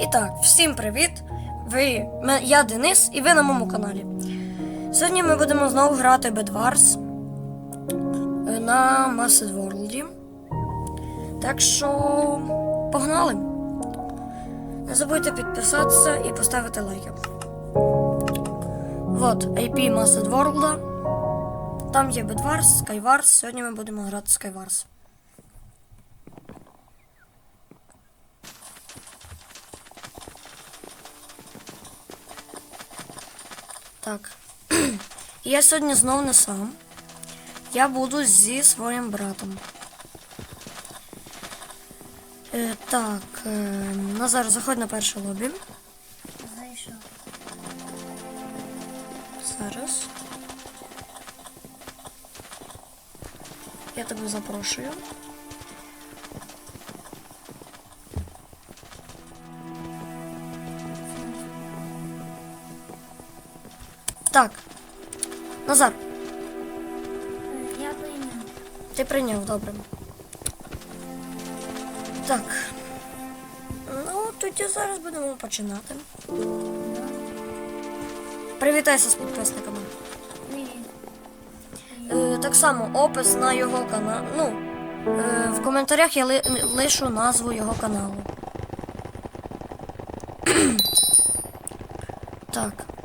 І так, всім привіт! Ви, я Денис, і ви на моєму каналі. Сьогодні ми будемо знову грати Bedwars е, на Massed World. Так що погнали! Не забудьте підписатися і поставити лайки. Вот, IP Massed World. Там є Bedwars, Skywars. Сьогодні ми будемо грати Skywars. Так. Я сьогодні знову не сам. Я буду зі своїм братом. Е, так, е, Назар, заходь на перше лобі. Зайшов. Зараз. Я тебе запрошую. Так. Назар, Я прийняв. ти прийняв добре. Так. Ну, тоді зараз будемо починати. Привітайся з підписниками. Е, так само опис на його канал. Ну, е, в коментарях я ли, лишу назву його каналу. так.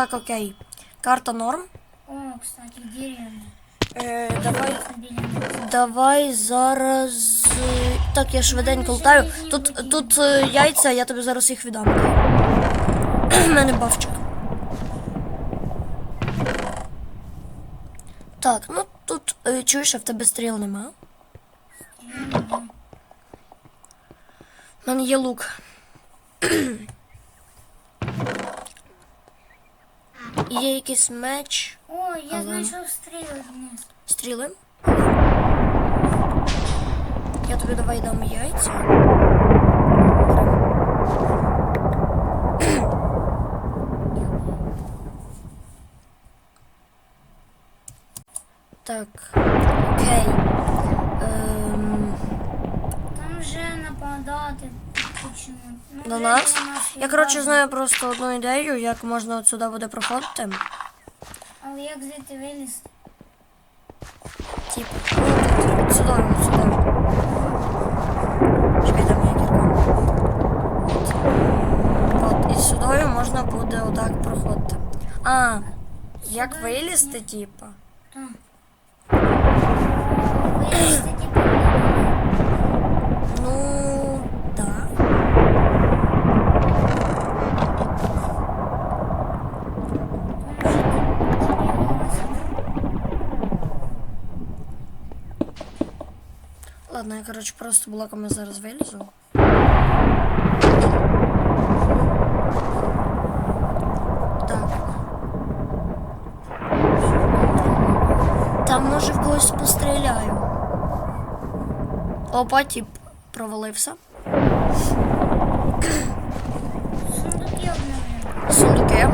Так, окей. Карта норм. О, кстати, деревня. Е, давай. Давай зараз. е, Так, я швиденько лутаю. Тут, тут е, яйця, я тобі зараз їх віддам. У мене бавчик. Так, ну тут е, чуєш, а в тебе стріл нема. У мене є лук. Є якийсь меч, О, я Ага. знайшов стріли вниз. стріли. Я тобі давай дам яйця. Так, окей. Ем, Там вже нападати почнуть. Ну, до нас. Я, коротше, знаю просто одну ідею, як можна от сюди буде проходити. Але як звідти вилізти? Типу, ну, тут, сюди, от сюди. Чекай, там є кірка. От. От, і сюди можна буде отак проходити. А, як вилізти, типу? Так. Вилізти, типу, Ну, да. Ладно, я, коротше, просто блоками зараз вилізу. Так. Там може в когось постріляю. Опа, тип провалився. Сундуки. Сундуки.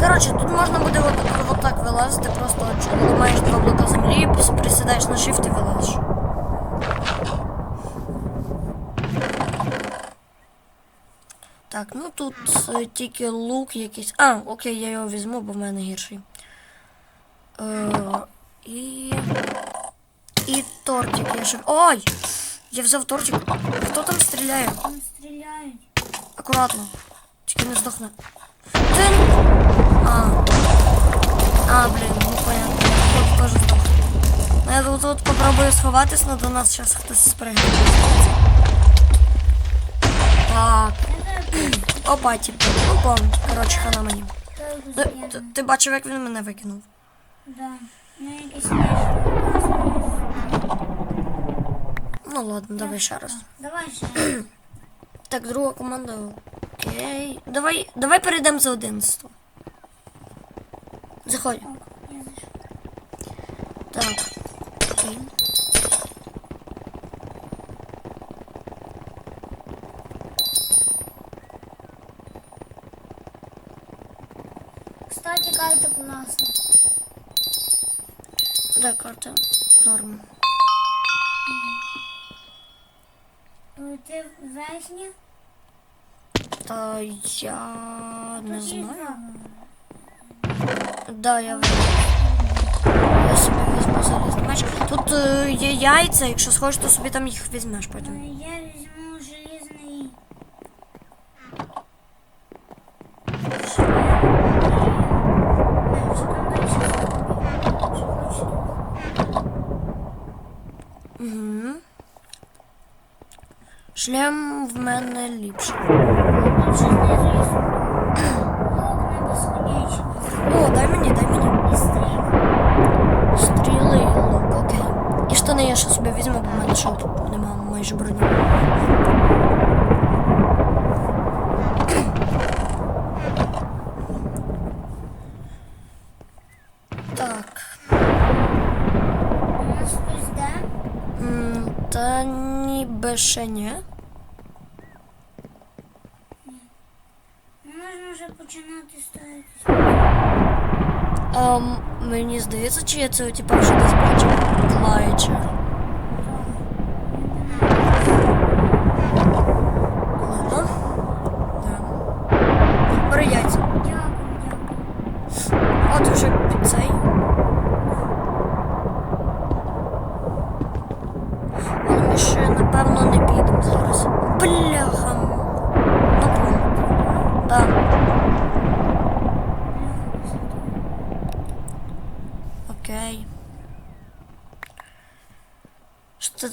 Коротше, тут можна буде от, от так вилазити, просто от, ламаєш два блока землі, присідаєш на shift і вилазиш. Так, ну тут е, тільки лук якийсь. А, окей, я його візьму, бо в мене гірший. Е, і. І тортик я ще. Ой! Я взяв тортик. Хто там стріляє? Там стріляють. Акуратно. Тільки не здохне. Ти... А. А, блін, ну понятно. Тут теж здох. Ну, я тут, тут попробую сховатись, но до нас зараз хтось спригне. Так. Опа, типу. Пом. Коротше, хана мені. Ти, ти, ти бачив, як він мене викинув? Да. Ну якийсь. Ну ладно, давай ще раз. Давай ще. Так, друга команда. Окей. Давай, давай перейдемо за 11. Заходь. Так. Окей. Класна. Да, карта. Норм. Ти верхня? Та я не знаю. Да, я. Я собі візьму залізний меч. Тут є яйця, якщо схочеш, то собі там їх візьмеш потім. Шлем в мене ліпший. О, дай мені, дай мені. Стріли і лук, окей. І штани я ще собі візьму, бо в мене ще тут нема майже броні. Так. М, Та ніби ще ні. Можна вже починати ставити. Ем, мені здається, чи я це типу вже десь бачив. Клайчер.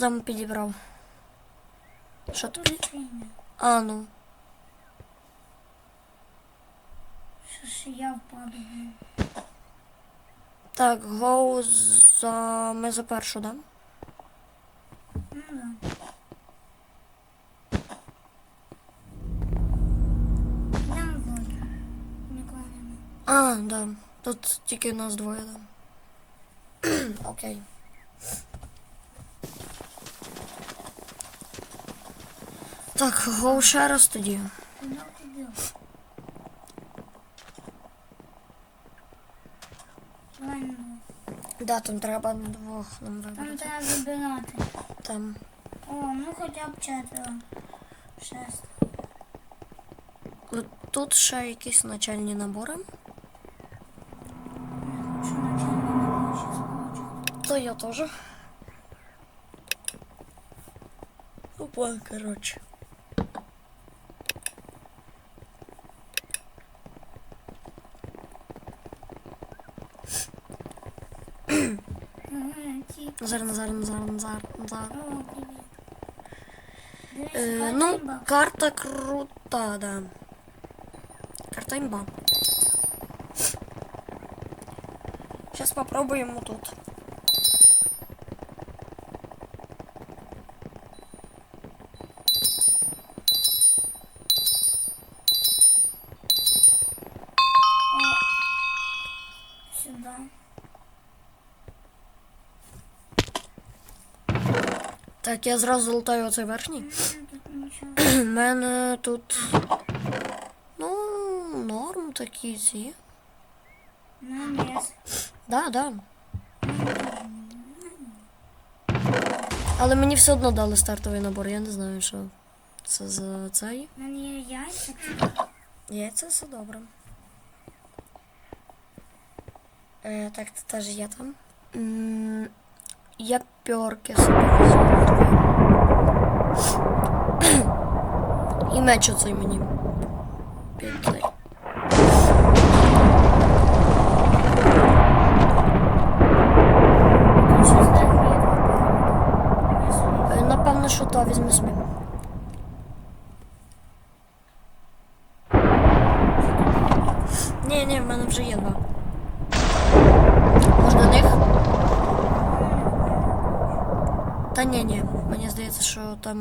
Там підібрав? Що тобі? Тут. А, ну. Що ж я впаду. Так, гоу за. Ми за першу, да? Ну да. Йдемо двоє. Нікого. А, да. Тут тільки нас двоє, да. Окей. Так, гоу ще раз тоді. Куди куди? Давай на двох. Да, там треба на двох нам Там вибрати. треба вибирати. Там. О, ну хоча б четверо. Шесть. От Тут ще якісь начальні набори. Я хочу начальний набор щас получити. То я теж. Опа, коротше. Назар, Назар, Назар, Назар, Назар. Карта ну, карта крута, да. Карта имба. Сейчас попробуем тут. Так, я зразу лутаю оцей верхній. У мене тут. Ну, норм такі ці. На ліс. Да, да. Але мені все одно дали стартовий набор. Я не знаю, що це за цей. У мене є яйця. Яйця все добре. Е, так, це теж є там. М, Пьорки собі візьму. І меч оцей. Тут щось зверху є два Я собі Е, Напевно, що то візьму собі. Ні, ні, в мене вже є два. Можна них? Та ні, ні. Мені здається, що там.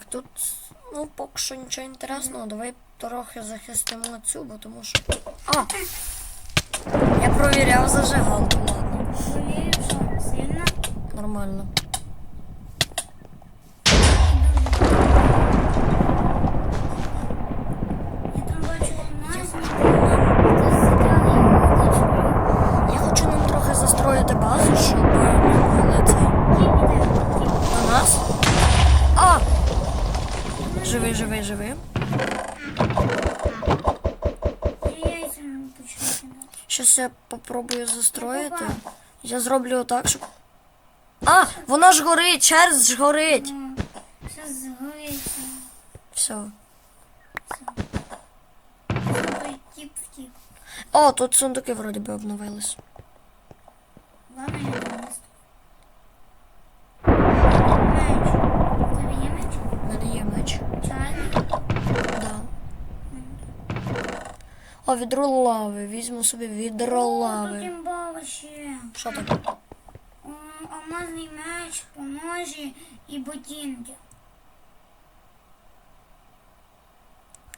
Так, тут ну поки що нічого інтересного. Давай трохи захистимо цю, бо тому що. А! Я провіряв зажигалку, ладно. Провірив, що сильно? нормально. Я там бачу алмазник. Хтось забрав його, хочу. Я хочу нам трохи застроїти базу, щоб ми могли цей. Ті піде, ті На нас. А! Живи, живи, живи. Я яйця не почну кидати. Я попробую застроїти. Я зроблю так, щоб. А! Вона ж горить, черз ж горить. Все згорить. Все. Втік. О, тут сундуки вроді би обновились. Ладно, я донесу. Меч. В тебе є меч? У мене є меч. Чайний? Да. О, відро лави. Візьму собі відро тут лави. Що таке? Алмазний меч, поножі і ботинки.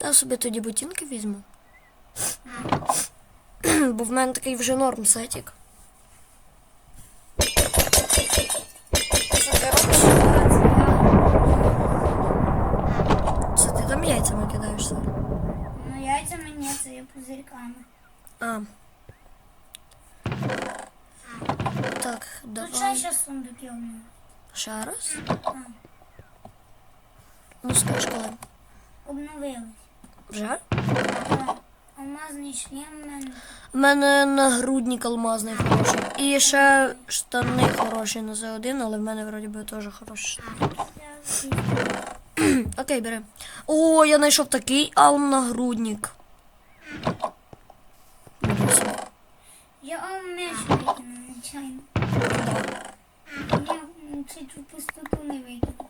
Я собі тоді ботинки візьму. Бо в мене такий вже норм сетік. Що ти робиш? Це ти там яйцями кидаєшся? Ну, яйцями пузирьками. А. Так, Тут ще давай. ще сундуки у мене. Ще раз. А, Ну скажи, коли. обновились. Вже? Так. Алмазний шлем в мене. У мене нагрудник алмазний хороший. І ще штани хороші на Z1, але в мене вроді би теж хороші штани. Окей, бери. О, я знайшов такий алм нагрудник. Бери собі. Я вам меч викину, нечайно. Я чуть в пустоту не викину.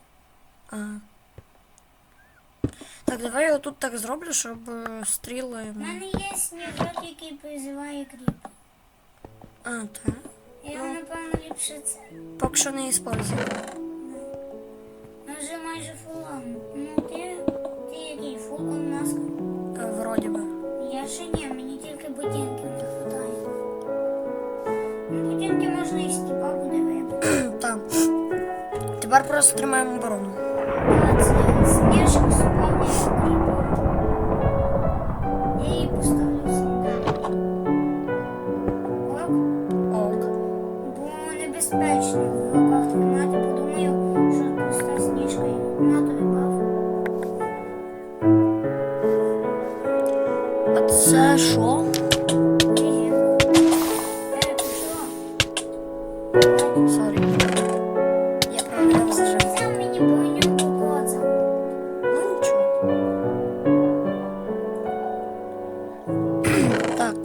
А. Так, давай я тут так зроблю, щоб е, стріли. У мене є сніжок, який призиває кріп. А, так. Я напевно ліпше це. Поки що не использую. Ми вже майже фулом. Ну ти, ти який фул би. Я ще ні, мені тільки ботинки не вистачає. Ну, ботинки можна і стіпа буде вибити. Так. Тепер просто тримаємо оборону. Ну. Так.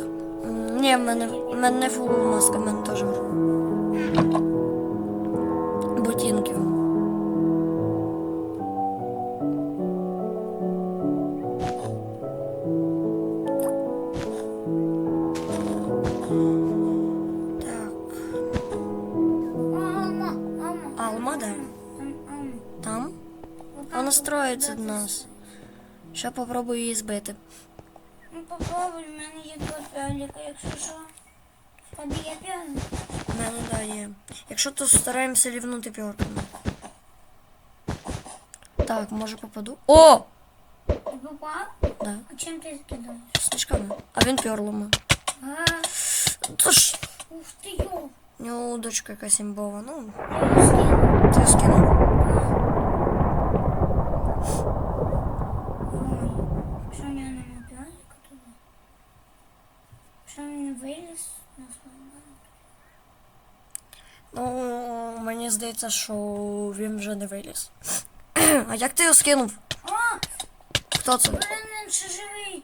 Не фул маска, в мене ботинків. Так. Отак Вона от строїться до кидати нас. Ще попробую її збити. Ну попробуй, в мене є два пяліка, якщо що. В Тебе є пялік? У мене да є. Якщо то стараємося рівнути пьорками. Так, може попаду. О! Ти попав? Да, А чим ти кидаєш? снежками. А він пьорлами. А, То ж, ух ти йо. у нього дочка якась імбова. Ну, Я його скину. ти скинув. Виліз на свою Ну, мені здається, що він вже не виліз. А як ти його скинув? А, Хто це? блин, він ще живий.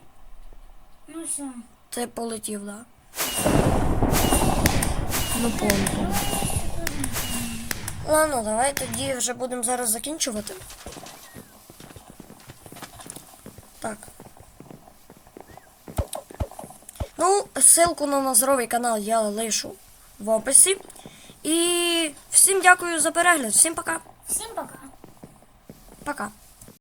Ну все. Ти полетів, да? Ну, помню. Ладно, давай тоді вже будемо зараз закінчувати. Так. Ну, ссылку на наздоровий канал я лишу в описі. І всім дякую за перегляд. Всім пока. Всім пока. Пока.